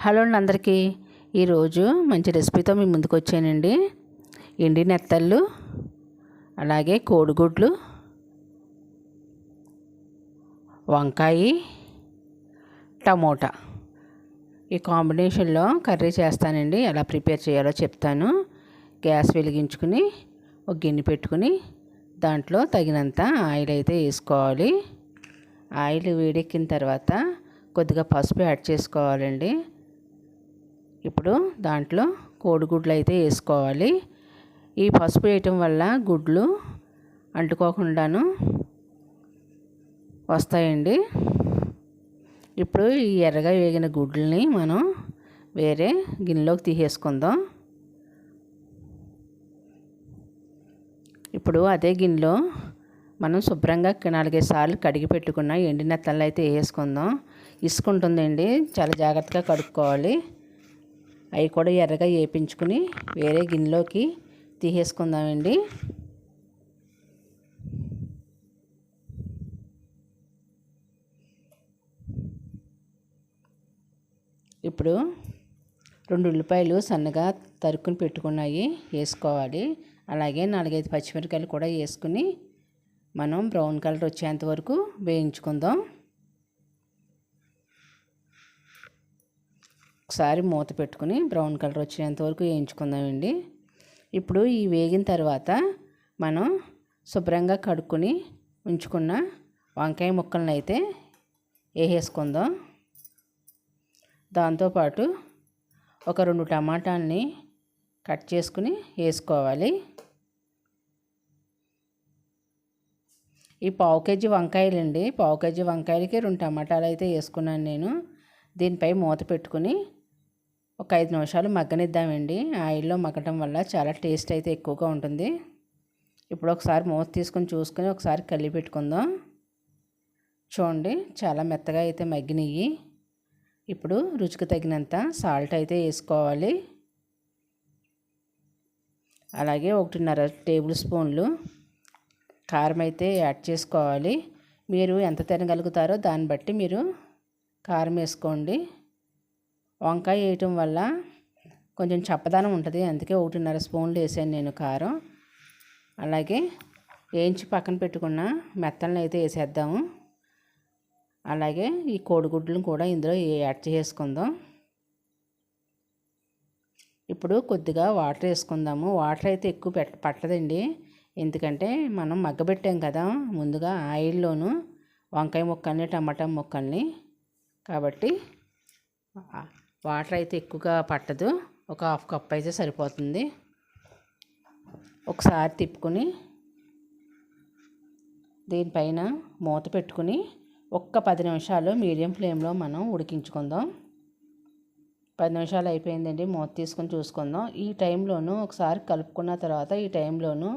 Hello అండి అందరికీ. ఈరోజు మంచి రెసిపీతో మీ ముందుకు వచ్చానండి. ఎండి నెత్తళ్ళు అలాగే కోడిగుడ్లు వంకాయ టమోటా. ఈ కాంబినేషన్లో కర్రీ చేస్తానండి. ఎలా ప్రిపేర్ చేయాలో చెప్తాను. గ్యాస్ వెలిగించుకుని ఒక గిన్నె పెట్టుకుని దాంట్లో తగినంత ఆయిల్ అయితే వేసుకోవాలి. ఆయిల్ వేడెక్కిన తర్వాత కొద్దిగా పసుపు యాడ్ చేసుకోవాలండి. ఇప్పుడు దాంట్లో కోడిగుడ్లు అయితే వేసుకోవాలి. ఈ పసుపు వేయటం వల్ల గుడ్లు అంటుకోకుండాను వస్తాయండి. ఇప్పుడు ఈ ఎర్రగా వేగిన గుడ్లని మనం వేరే గిన్నెలోకి తీసేసుకుందాం. ఇప్పుడు అదే గిన్నెలో మనం శుభ్రంగా నాలుగైదు సార్లు కడిగి పెట్టుకున్న ఎండిన తల్లు అయితే వేసుకుందాం ఇసుకుంటుందండి చాలా జాగ్రత్తగా కడుక్కోవాలి. అవి కూడా ఎర్రగా వేపించుకుని వేరే గిన్నెలోకి తీసేసుకుందామండి. ఇప్పుడు రెండు ఉల్లిపాయలు సన్నగా తరుక్కుని పెట్టుకున్నాయి వేసుకోవాలి. అలాగే నాలుగైదు పచ్చిమిరకాయలు కూడా వేసుకుని మనం బ్రౌన్ కలర్ వచ్చేంత వరకు వేయించుకుందాం. ఒకసారి మూత పెట్టుకుని బ్రౌన్ కలర్ వచ్చేంత వరకు వేయించుకుందామండి. ఇప్పుడు ఈ వేగిన తర్వాత మనం శుభ్రంగా కడుక్కొని ఉంచుకున్న వంకాయ ముక్కలను అయితే వేసేసుకుందాం. దాంతోపాటు ఒక రెండు టమాటాలని కట్ చేసుకుని వేసుకోవాలి. ఈ పావు కేజీ వంకాయలండి. పావు కేజీ వంకాయలకి రెండు టమాటాలు అయితే వేసుకున్నాను నేను. దీనిపై మూత పెట్టుకుని ఒక ఐదు నిమిషాలు మగ్గనిద్దామండి. ఆయిల్లో మగ్గటం వల్ల చాలా టేస్ట్ అయితే ఎక్కువగా ఉంటుంది. ఇప్పుడు ఒకసారి మూత తీసుకొని చూసుకొని ఒకసారి కలిపి పెట్టుకుందాం. చూడండి చాలా మెత్తగా అయితే మగ్గినవి ఇప్పుడు రుచికి తగినంత సాల్ట్ అయితే వేసుకోవాలి. అలాగే ఒకటిన్నర టేబుల్ స్పూన్లు కారం అయితే యాడ్ చేసుకోవాలి. మీరు ఎంత తినగలుగుతారో దాన్ని బట్టి మీరు కారం వేసుకోండి. వంకాయ వేయటం వల్ల కొంచెం చప్పదనం ఉంటుంది. అందుకే ఒకటిన్నర స్పూన్లు వేసాను నేను కారం. అలాగే వేయించి పక్కన పెట్టుకున్న మెత్తలను అయితే వేసేద్దాము. అలాగే ఈ కోడిగుడ్లను కూడా ఇందులో యాడ్ చేసుకుందాం. ఇప్పుడు కొద్దిగా వాటర్ వేసుకుందాము. వాటర్ అయితే ఎక్కువ పెట్ట పట్టదండి. ఎందుకంటే మనం మగ్గబెట్టాం కదా ముందుగా ఆయిల్లోను వంకాయ ముక్కల్ని టమాటా ముక్కల్ని. కాబట్టి వాటర్ అయితే ఎక్కువగా పట్టదు. ఒక హాఫ్ కప్ అయితే సరిపోతుంది. ఒకసారి తిప్పుకొని దీనిపైన మూత పెట్టుకుని ఒక్క పది నిమిషాలు మీడియం ఫ్లేమ్లో మనం ఉడికించుకుందాం. పది నిమిషాలు అయిపోయిందండి. మూత తీసుకొని చూసుకుందాం. ఈ టైంలోనూ ఒకసారి కలుపుకున్న తర్వాత ఈ టైంలోనూ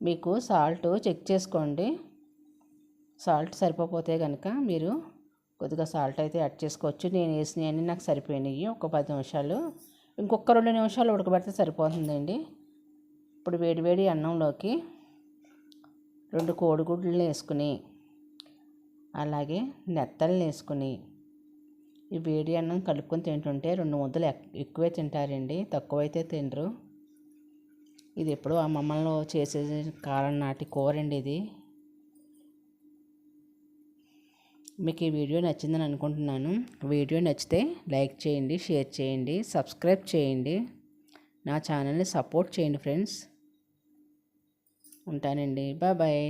మీకు సాల్ట్ చెక్ చేసుకోండి. సాల్ట్ సరిపోతే కనుక మీరు కొద్దిగా సాల్ట్ అయితే యాడ్ చేసుకోవచ్చు. నేను వేసినవన్నీ నాకు సరిపోయినాయి. ఒక పది నిమిషాలు. ఇంకొక రెండు నిమిషాలు ఉడకబెడితే సరిపోతుందండి. ఇప్పుడు వేడివేడి అన్నంలోకి రెండు కోడిగుడ్లు వేసుకుని అలాగే నెత్తలు వేసుకుని ఈ వేడి అన్నం కలుపుకొని తింటుంటే రెండు ముద్దలు ఎక్కువే తింటారండి. తక్కువైతే తినరు. ఇది ఎప్పుడు అమ్మమ్మలో చేసే కాలం నాటి కూర అండి ఇది. మీకు ఈ వీడియో నచ్చిందని అనుకుంటున్నాను. వీడియో నచ్చితే లైక్ చేయండి షేర్ చేయండి సబ్స్క్రైబ్ చేయండి. నా ఛానల్ని సపోర్ట్ చేయండి ఫ్రెండ్స్. ఉంటానండి. Bye bye.